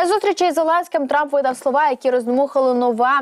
На зустрічі з Зеленським Трамп видав слова, які роздмухали нове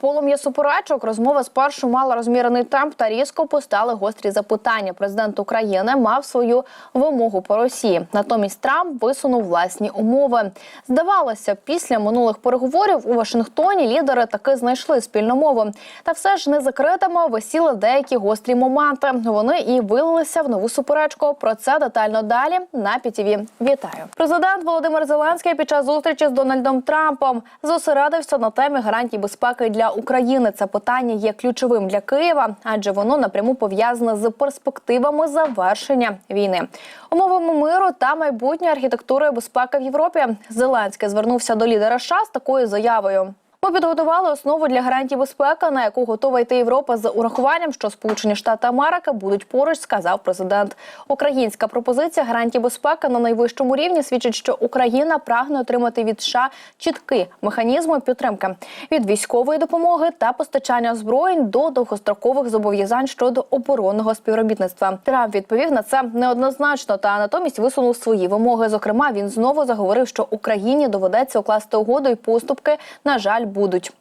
полум'я суперечок. Розмова спершу мала розмірений темп та різко постали гострі запитання. Президент України мав свою вимогу по Росії. Натомість Трамп висунув власні умови. Здавалося, після минулих переговорів у Вашингтоні лідери таки знайшли спільну мову. Та все ж не закритими висіли деякі гострі моменти. Вони і вилилися в нову суперечку. Про це детально далі на PTV. Вітаю. Президент Володимир Зеленський під час зустрічі з Дональдом Трампом зосередився на темі гарантій безпеки для України. Це питання є ключовим для Києва, адже воно напряму пов'язане з перспективами завершення війни, умовами миру та майбутньої архітектури безпеки в Європі. Зеленський звернувся до лідера США з такою заявою. Ми підготували основу для гарантій безпеки, на яку готова йти Європа з урахуванням, що Сполучені Штати Америки будуть поруч, сказав президент. Українська пропозиція гарантій безпеки на найвищому рівні свідчить, що Україна прагне отримати від США чіткі механізми підтримки від військової допомоги та постачання озброєнь до довгострокових зобов'язань щодо оборонного співробітництва. Трамп відповів на це неоднозначно, та натомість висунув свої вимоги. Зокрема, він знову заговорив, що Україні доведеться укласти угоду і поступки, на жаль, будуть.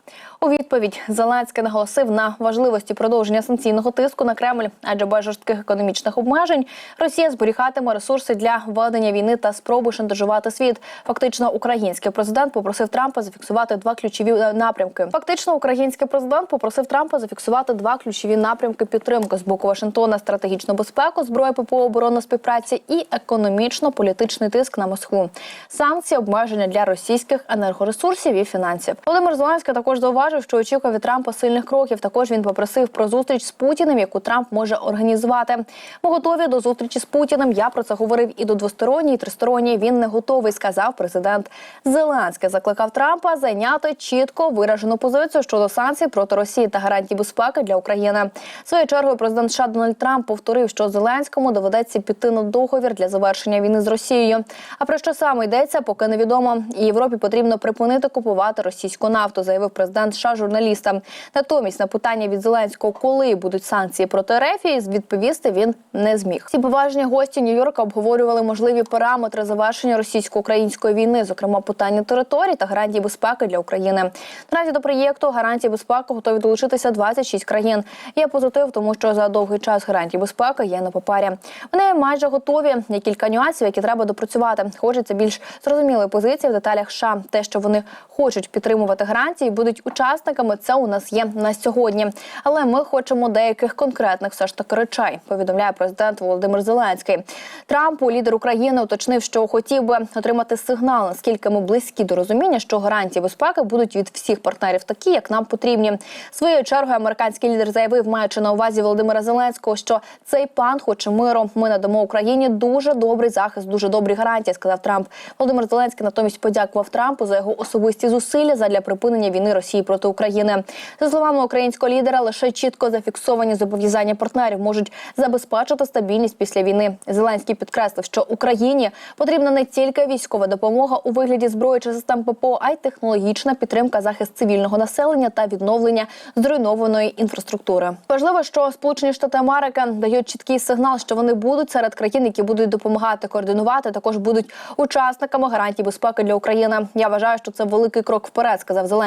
У відповідь Зеленський наголосив на важливості продовження санкційного тиску на Кремль, адже без жорстких економічних обмежень Росія зберігатиме ресурси для ведення війни та спроби шантажувати світ. Фактично, український президент попросив Трампа зафіксувати два ключові е, напрямки. Фактично, український президент попросив Трампа зафіксувати два ключові напрямки підтримки з боку Вашингтона: стратегічну безпеку, зброю ППО, оборонна співпраця і економічно-політичний тиск на Москву. Санкції, обмеження для російських енергоресурсів і фінансів. Володимир Зеленський також зауважив, що очікує від Трампа сильних кроків. Також він попросив про зустріч з Путіним, яку Трамп може організувати. Ми готові до зустрічі з Путіним. Я про це говорив і до двосторонньої, і тристоронньої. Він не готовий, сказав президент Зеленський. Закликав Трампа зайняти чітко виражену позицію щодо санкцій проти Росії та гарантій безпеки для України. Своєю чергою президент США Дональд Трамп повторив, що Зеленському доведеться піти на договір для завершення війни з Росією. А про що саме йдеться, поки невідомо. І Європі потрібно припинити купувати російську нафту, заявив президент США журналістам. Натомість на питання від Зеленського, коли будуть санкції проти РФ, відповісти він не зміг. Ці поважні гості Нью-Йорка обговорювали можливі параметри завершення російсько-української війни, зокрема питання територій та гарантій безпеки для України. Наразі до проєкту гарантії безпеки готові долучитися 26 країн. Є позитив, тому що за довгий час гарантії безпеки є на папері. Вони майже готові. Є кілька нюансів, які треба допрацювати. Хочеться більш зрозумілої позиції в деталях. США. те, що вони хочуть підтримувати гарантії, будуть учасниками. Це у нас є на сьогодні. Але ми хочемо деяких конкретних все ж таки речей. Повідомляє президент Володимир Зеленський. Трампу лідер України уточнив, що хотів би отримати сигнал, наскільки ми близькі до розуміння, що гарантії безпеки будуть від всіх партнерів, такі як нам потрібні. Своєю чергою американський лідер заявив, маючи на увазі Володимира Зеленського, що цей пан хоче миру. Ми надамо Україні дуже добрий захист, дуже добрі гарантії. Сказав Трамп. Володимир Зеленський натомість подякував Трампу за його особисті зусилля задля припинення війни Росії проти України. За словами українського лідера, лише чітко зафіксовані зобов'язання партнерів можуть забезпечити стабільність після війни. Зеленський підкреслив, що Україні потрібна не тільки військова допомога у вигляді зброї чи систем ППО, а й технологічна підтримка, захист цивільного населення та відновлення зруйнованої інфраструктури. Важливо, що Сполучені Штати Америки дають чіткий сигнал, що вони будуть серед країн, які будуть допомагати координувати, також будуть учасниками гарантій безпеки для України. Я вважаю, що це великий крок вперед, сказав Зеленський.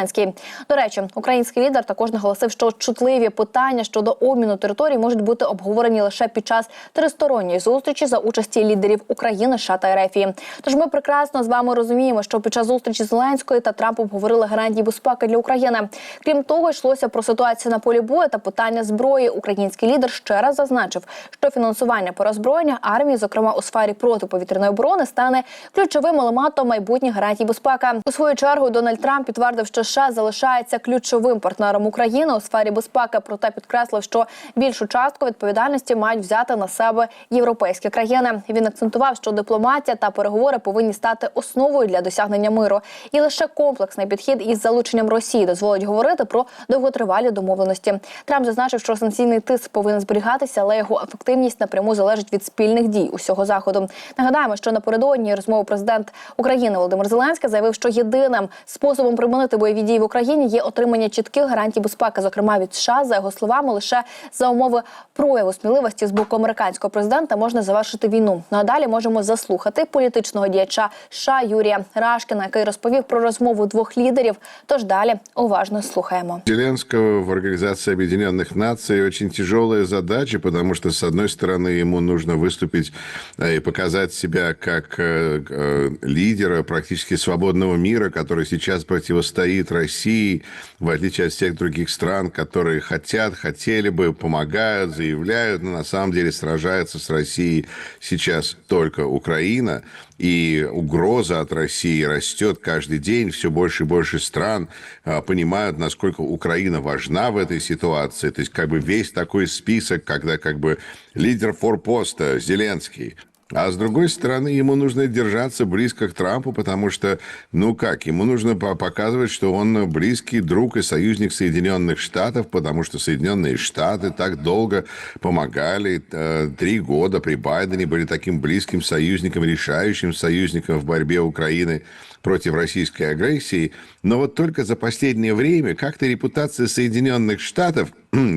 До речі, український лідер також наголосив, що чутливі питання щодо обміну територій можуть бути обговорені лише під час тристоронньої зустрічі за участі лідерів України, США та Ерефії. Тож ми прекрасно з вами розуміємо, що під час зустрічі Зеленської та Трампа обговорили гарантії безпеки для України. Крім того, йшлося про ситуацію на полі бою та питання зброї. Український лідер ще раз зазначив, що фінансування по роззброєння армії, зокрема у сфері протиповітряної оборони, стане ключовим елементом майбутніх гарантій безпеки. У свою чергу Дональд Трамп підтвердив, що США залишається ключовим партнером України у сфері безпеки. Проте підкреслив, що більшу частку відповідальності мають взяти на себе європейські країни. Він акцентував, що дипломатія та переговори повинні стати основою для досягнення миру, і лише комплексний підхід із залученням Росії дозволить говорити про довготривалі домовленості. Трамп зазначив, що санкційний тиск повинен зберігатися, але його ефективність напряму залежить від спільних дій усього заходу. Нагадаємо, що напередодні розмови президент України Володимир Зеленський заявив, що єдиним способом примінити бойові дії в Україні є отримання чітких гарантій безпеки, зокрема від США. За його словами, лише за умови прояву сміливості з боку американського президента можна завершити війну. Ну а далі можемо заслухати політичного діяча США Юрія Рашкіна, який розповів про розмову двох лідерів. Тож далі уважно слухаємо. Зеленского в Организации Объединенных Наций очень тяжелая задача, потому что, с одной стороны, ему нужно выступить э, и показать себя как э, э, лидера практически свободного мира, который сейчас противостоит России, в отличие от всех других стран, которые хотят, хотели бы, помогают, заявляют, но на самом деле сражается с Россией сейчас только Украина. И угроза от России растет каждый день. Все больше и больше стран а, понимают, насколько Украина важна в этой ситуации. То есть как бы весь такой список, когда как бы лидер форпоста Зеленский а с другой стороны, ему нужно держаться близко к Трампу, потому что, ну как, ему нужно по- показывать, что он близкий друг и союзник Соединенных Штатов, потому что Соединенные Штаты так долго помогали, э, три года при Байдене были таким близким союзником, решающим союзником в борьбе Украины против российской агрессии. Но вот только за последнее время как-то репутация Соединенных Штатов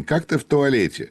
как-то в туалете.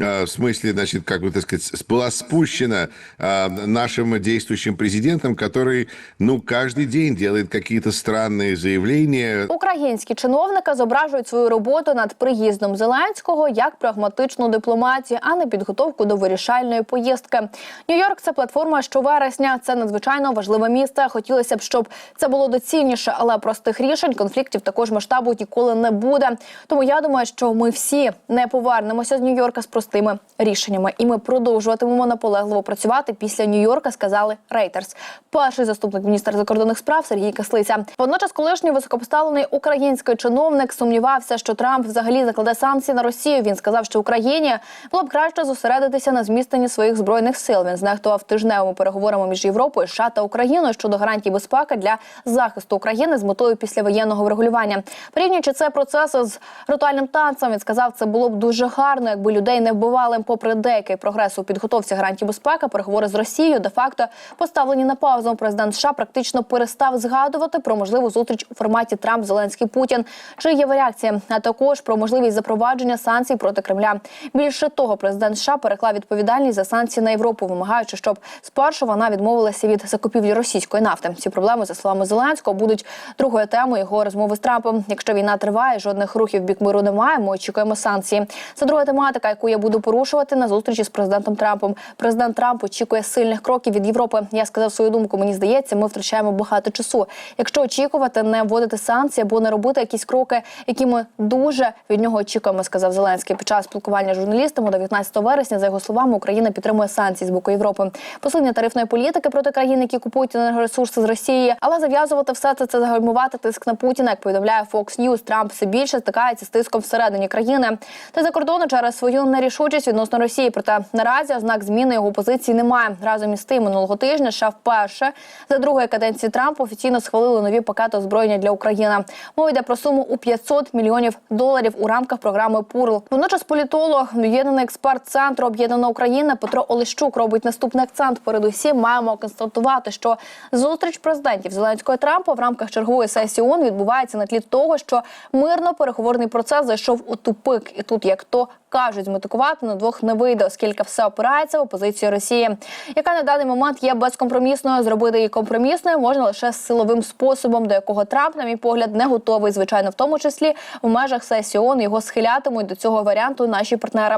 А, В смысле, значит, как бы, так сказать, была спущена а, нашим действующим президентом, который, ну, каждый день делает какие-то странные заявления. Українські чиновники зображують свою роботу над приїздом Зеленського як прагматичну дипломатію, а не підготовку до вирішальної поїздки. Нью-Йорк це платформа щовересня. Це надзвичайно важливе місце. Хотілося б, щоб це було доцільніше, але простих рішень конфліктів також масштабу ніколи не буде. Тому я думаю, що ми всі не повернемося з Нью-Йорка з простими рішеннями, і ми продовжуватимемо наполегливо працювати після Нью-Йорка. Сказали Рейтерс, перший заступник міністра закордонних справ Сергій Кислиця. Водночас, колишній високопоставлений український чиновник сумнівався, що Трамп взагалі закладе санкції на Росію. Він сказав, що Україні було б краще зосередитися на зміцненні своїх збройних сил. Він знехтував тижневими переговорами між Європою, США та Україною щодо гарантій безпеки для захисту України з метою післявоєнного врегулювання. Порівнюючи цей процес з ритуальним танцем, він сказав, це було б дуже гарно, якби людей не вбивали. Попри деякий прогрес у підготовці гарантій безпеки, переговори з Росією де факто поставлені на паузу. Президент США практично перестав згадувати про можливу зустріч у форматі Трамп Зеленський Путін. Чи є реакція, а також про можливість запровадження санкцій проти Кремля. Більше того, президент США переклав відповідальність за санкції на Європу, вимагаючи, щоб спершу вона відмовилася від закупівлі російської нафти. Ці проблеми, за словами Зеленського, будуть другою темою його розмови з Трампом. Якщо війна триває, жодних рухів бік миру немає. Ми очікуємо санкції. Це друга тематика, яку я буду порушувати на зустрічі з президентом Трампом. Президент Трамп очікує сильних кроків від Європи. Я сказав свою думку. Мені здається, ми втрачаємо багато часу. Якщо очікувати, не вводити санкції або не робити якісь кроки, які ми дуже від нього очікуємо, сказав Зеленський. Під час спілкування з журналістами 19 вересня, за його словами, Україна підтримує санкції з боку Європи. Посилення тарифної політики проти країн, які купують енергоресурси з Росії, але зав'язувати все це це загальмувати тиск на Путіна, як повідомляє Fox News. Трамп все більше стикається з тиском всередині країни та за кордону через свою нерішучість відносно Росії. Проте наразі ознак зміни його позиції немає. Разом із тим минулого тижня США вперше за другої каденції Трампа офіційно схвалили нові пакети озброєння для України. Мова йде про суму у 500 мільйонів доларів у рамках програми ПУРЛ. Водночас політолог, об'єднаний експерт центру Об'єднана Україна Петро Олещук робить наступний акцент. Передусім маємо констатувати, що зустріч президентів Зеленського Трампа в рамках чергової сесії ООН відбувається на тлі того, що мирно переговорний процес зайшов у тупик, і тут як то кажуть, зметикувати на двох не вийде, оскільки все опирається в опозицію Росії, яка на даний момент є безкомпромісною. Зробити її компромісною можна лише силовим способом, до якого Трамп, на мій погляд, не готовий. Звичайно, в тому числі в межах сесії ООН його схилятимуть до цього варіанту наші партнери.